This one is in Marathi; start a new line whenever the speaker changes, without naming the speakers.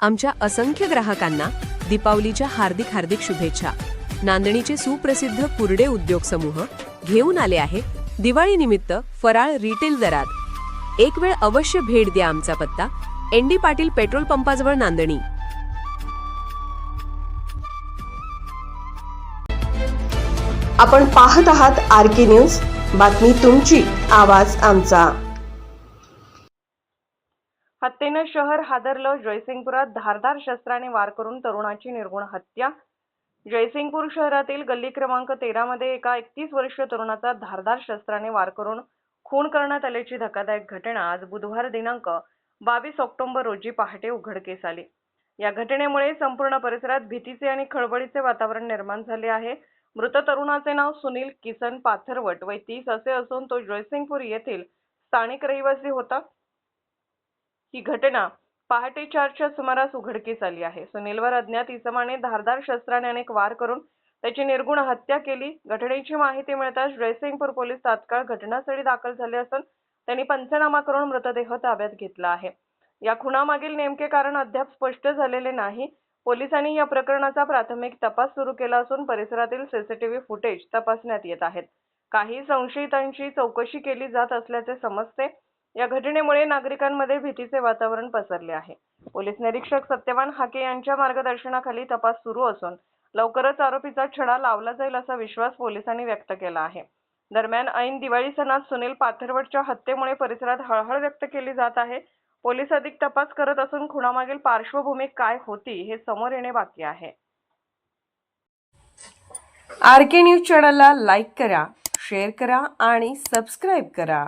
आमच्या असंख्य ग्राहकांना दीपावलीच्या हार्दिक हार्दिक शुभेच्छा. नांदणीचे सुप्रसिद्ध कुरडे उद्योग समूह घेऊन आले आहे दिवाळीनिमित्त फराळ रिटेल दरात. एक वेळ अवश्य भेट द्या आमचा पत्ता एन डी पाटील पेट्रोल पंपाजवळ नांदणी.
आपण पाहत आहात आर के न्यूज बातमी तुमची आवाज आमचा.
हत्येनं शहर हादरलं. जयसिंगपुरात धारदार शस्त्राने वार करून तरुणाची निर्गुण हत्या. जयसिंगपूर शहरातील गल्ली क्रमांक तेरा मध्ये एका एकतीस वर्षीय तरुणाचा धारदार शस्त्राने वार करून खून करण्यात आल्याची धक्कादायक घटना आज बुधवार दिनांक बावीस ऑक्टोबर रोजी पहाटे उघडकीस आली. या घटनेमुळे संपूर्ण परिसरात भीतीचे आणि खळबळीचे वातावरण निर्माण झाले आहे. मृत तरुणाचे नाव सुनील किसन पाथरवट वय तीस असे असून तो जयसिंगपूर येथील स्थानिक रहिवासी होता. ही घटना पहाटे चारच्या सुमारास उघडकीस आली आहे. सुनीलवर अज्ञात इसमाने धारदार शस्त्राने अनेक वार करून त्याची निर्गुण हत्या केली. घटनेची माहिती मिळताच जयसिंगपूर पोलीस तात्काळ घटनास्थळी दाखल झाले असून त्यांनी पंचनामा करून मृतदेह ताब्यात घेतला आहे. या खुनामागील नेमके कारण अद्याप स्पष्ट झालेले नाही. पोलिसांनी या प्रकरणाचा प्राथमिक तपास सुरू केला असून परिसरातील सीसीटीव्ही फुटेज तपासण्यात येत आहेत. काही संशयितांची चौकशी केली जात असल्याचे समजते. या घटनेमुळे नागरिकांमध्ये भीतीचे वातावरण पसरले आहे. पोलीस निरीक्षक सत्यवान हाके यांच्या मार्गदर्शनाखाली तपास सुरू असून लवकरच आरोपीचा छडा लावला जाईल असा विश्वास पोलिसांनी व्यक्त केला आहे. दरम्यान ऐन दिवाळी सणात सुनील पाथरवडच्या हत्येमुळे परिसरात हळहळ व्यक्त केली जात आहे. पोलीस अधिक तपास करत असून खुणामागील पार्श्वभूमी काय होती हे समोर येणे बाकी आहे.
आर के न्यूज चॅनलला लाईक करा शेअर करा आणि सबस्क्राईब करा.